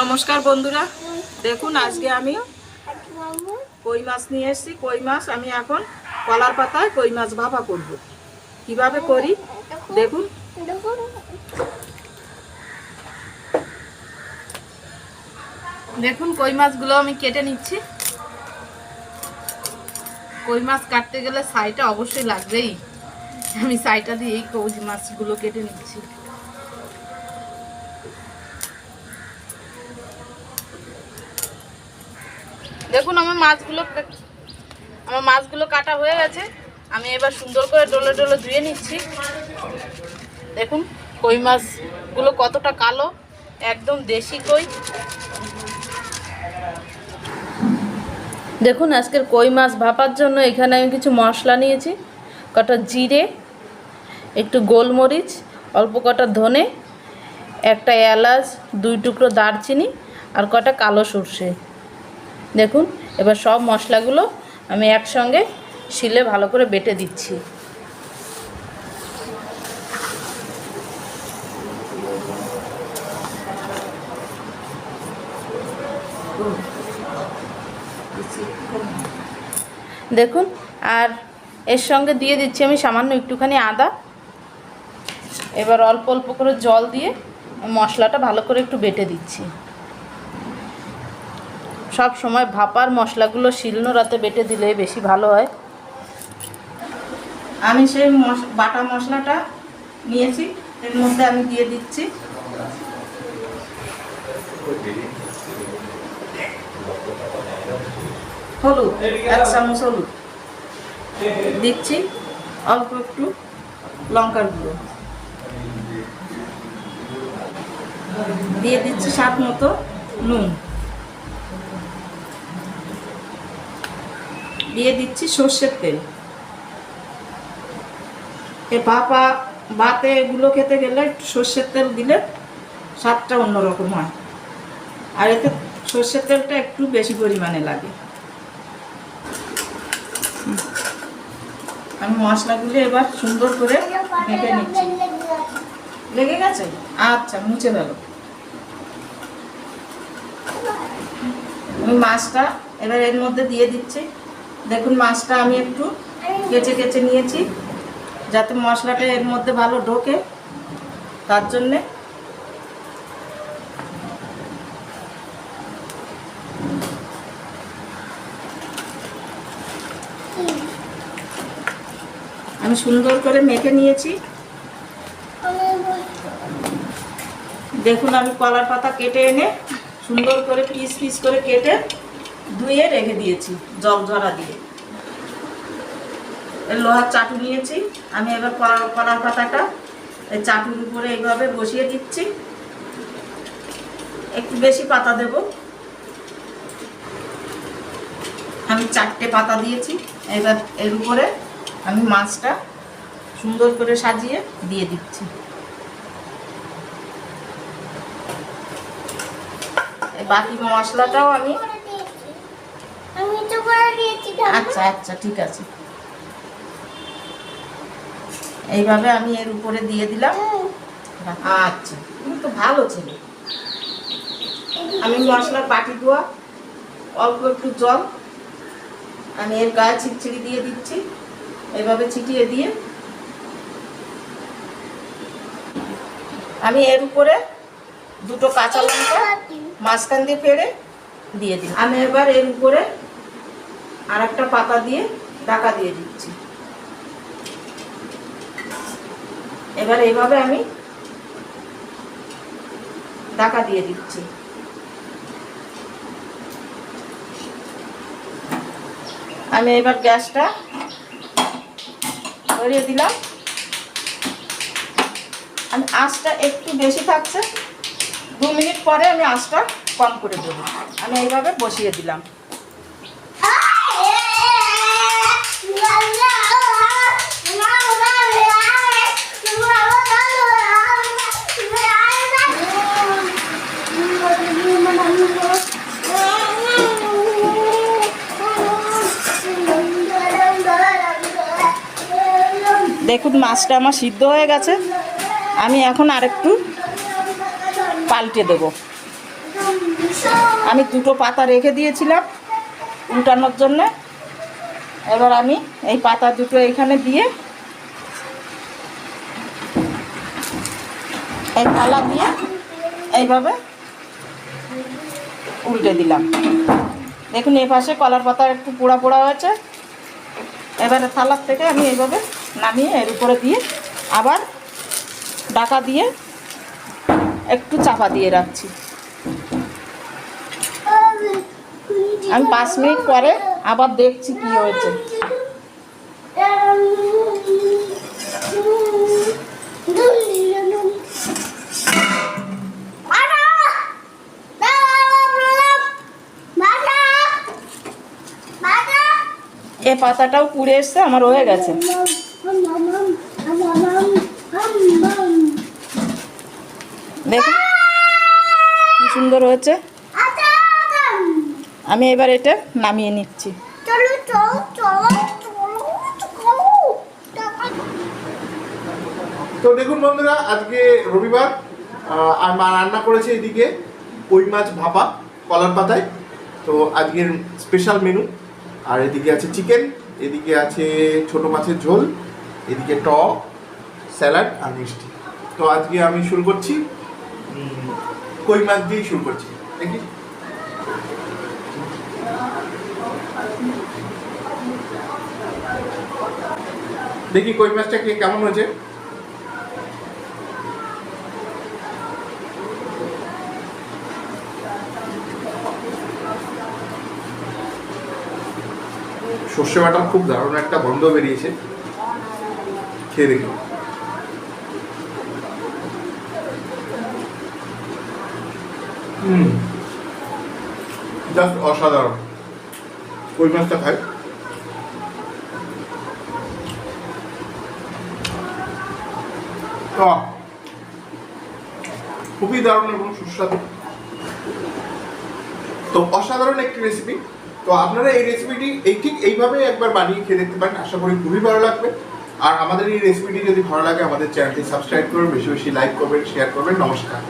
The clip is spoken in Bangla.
নমস্কার বন্ধুরা। দেখুন, আজকে আমি কই মাছ নিয়ে এসেছি। কই মাছ আমি এখন কলার পাতায় কই মাছ ভাপা করব। কীভাবে করি? দেখুন। দেখুন, কই মাছগুলো আমি কেটে নিচ্ছি। কই মাছ কাটতে গেলে ছাইটা অবশ্যই লাগবেই। আমি ছাইটা দিয়ে এই কই মাছগুলো কেটে নিচ্ছি। দেখুন, আমার মাছগুলো আমার মাছগুলো কাটা হয়ে গেছে। আমি এবার সুন্দর করে ডলে ডলে ধুয়ে নিচ্ছি। দেখুন, কই মাছগুলো কতটা কালো, একদম দেশি কই। দেখুন, আজকের কই মাছ ভাপার জন্য এখানে আমি কিছু মশলা নিয়েছি। কটা জিরে, একটু গোলমরিচ, অল্প কটা ধনে, একটা এলাচ, দুই টুকরো দারচিনি আর কটা কালো সর্ষে। দেখুন, এবার সব মশলাগুলো আমি একসঙ্গে শিলে ভালো করে বেটে দিচ্ছি। দেখুন, আর এর সঙ্গে দিয়ে দিচ্ছি আমি সামান্য একটুখানি আদা। এবার অল্প অল্প করে জল দিয়ে মশলাটা ভালো করে একটু বেটে দিচ্ছি। সব সময় ভাপার মশলাগুলো শিলনোড়াতে বেটে দিলে বেশি ভালো হয়। আমি সেই বাটা মশলাটা নিয়েছি, এর মধ্যে আমি দিয়ে দিচ্ছি। হলুদ, এক চামচ হলুদ। দিচ্ছি অল্প একটু লঙ্কার গুঁড়ো। দিয়ে দিচ্ছি স্বাদ মতো নুন। দিয়ে দিচ্ছি সর্ষের তেল। এ ভাপা বাতে এগুলো খেতে গেলে সর্ষের তেল দিলে স্বাদটা অন্যরকম হয়। আর এতে সর্ষের তেলটা একটু বেশি পরিমাণে লাগে। আমি মশলাগুলো এবার সুন্দর করে মেখে নিচ্ছি। লেগে গেছে? আচ্ছা মুছে গেল আমি মাছটা এবার এর মধ্যে দিয়ে দিচ্ছি। দেখুন, মাছটা আমি একটু কেচে কেচে নিয়েছি, যাতে মশলাটা এর মধ্যে ভালো ঢোকে। তার জন্যে আমি সুন্দর করে মেখে নিয়েছি। দেখুন, আমি কলার পাতা কেটে এনে সুন্দর করে পিস পিস করে কেটে ধুয়ে রেখে দিয়েছি, জল ঝরা দিয়ে। এর লোহার চাটু নিয়েছি, আমি এবার কলার কলার পাতাটা এই চাটুর উপরে এইভাবে বসিয়ে দিচ্ছি। একটু বেশি পাতা দেব। আমি চারটে পাতা দিয়েছি, এবার এর উপরে আমি মাছটা সুন্দর করে সাজিয়ে দিয়ে দিচ্ছি। বাকি মশলাটাও আমি আচ্ছা আচ্ছা ঠিক আছে। এইভাবে আমি এর উপরে দিয়ে দিলাম। আচ্ছা তুমি তো ভালো ছিল। আমি মশলার বাটি ধোয়া অল্প একটু জল আমি এর গায়ে ছিটছিড়ি দিয়ে দিচ্ছি। এভাবে ছিটিয়ে দিয়ে আমি এর উপরে দুটো কাঁচা লঙ্কা মাঝখান দিয়ে পেড়ে দিয়ে দিই আমি এবার এর উপরে আর একটা পাতা দিয়ে ঢাকা দিয়ে দিচ্ছি। এবার এইভাবে আমি ঢাকা দিয়ে দিচ্ছি। আমি এবার গ্যাসটা ধরিয়ে দিলাম। আমি আঁচটা একটু বেশি থাকছে, দু মিনিট পরে আমি আঁচটা কম করে দেবো। আমি এইভাবে বসিয়ে দিলাম। মাছটা আমার সিদ্ধ হয়ে গেছে, আমি এখন আরেকটু পাল্টে দেবো। আমি দুটো পাতা রেখে দিয়েছিলাম উল্টানোর জন্য। এবার আমি এই পাতা দুটো এখানে দিয়ে এই থালা দিয়ে এইভাবে উল্টে দিলাম। দেখুন এই পাশে কলার পাতা একটু পোড়া পোড়া হয়েছে। এবারে থালার থেকে আমি এইভাবে নামিয়ে এর উপরে দিয়ে আবার ডাকা দিয়ে একটু চাপা দিয়ে রাখছি। আমি পাঁচ মিনিট পরে আবার দেখছি কি হয়েছে। পাতাটাও পুড়ে এসছে, আমার হয়ে গেছে। দেখুন, কি সুন্দর হয়েছে। আমি এবার এটা নামিয়ে নিচ্ছি। তো দেখুন বন্ধুরা, আজকে রবিবার আর মা রান্না করেছে এদিকে কই মাছ ভাপা, কলার পাতায়। তো আজকের স্পেশাল মেনু আর এদিকে আছে চিকেন, এদিকে আছে ছোট মাছের ঝোল, এদিকে টক, স্যালাড আর মিষ্টি। তো আজকে আমি শুরু করছি কই মাছ দিয়েই শুরু করছি, দেখি। দেখি কই মাছটা কে, কেমন হয়েছে? সর্ষে বাটা খুব দারুণ একটা গন্ধ বেরিয়েছে। খেয়ে দেখি। জাস্ট অসাধারণ। কই মাছটা খাই? খুবই দারুণ এবং সুস্বাদু। তো অসাধারণ একটি রেসিপি তো আপনারা এই রেসিপিটি এই ঠিক এইভাবে একবার বানিয়ে খেয়ে দেখতে পারেন। আশা করি খুবই ভালো লাগবে। আর আমাদের এই রেসিপিটি যদি ভালো লাগে, আমাদের চ্যানেলটি সাবস্ক্রাইব করবেন, বেশি বেশি লাইক করবেন শেয়ার করবেন। নমস্কার।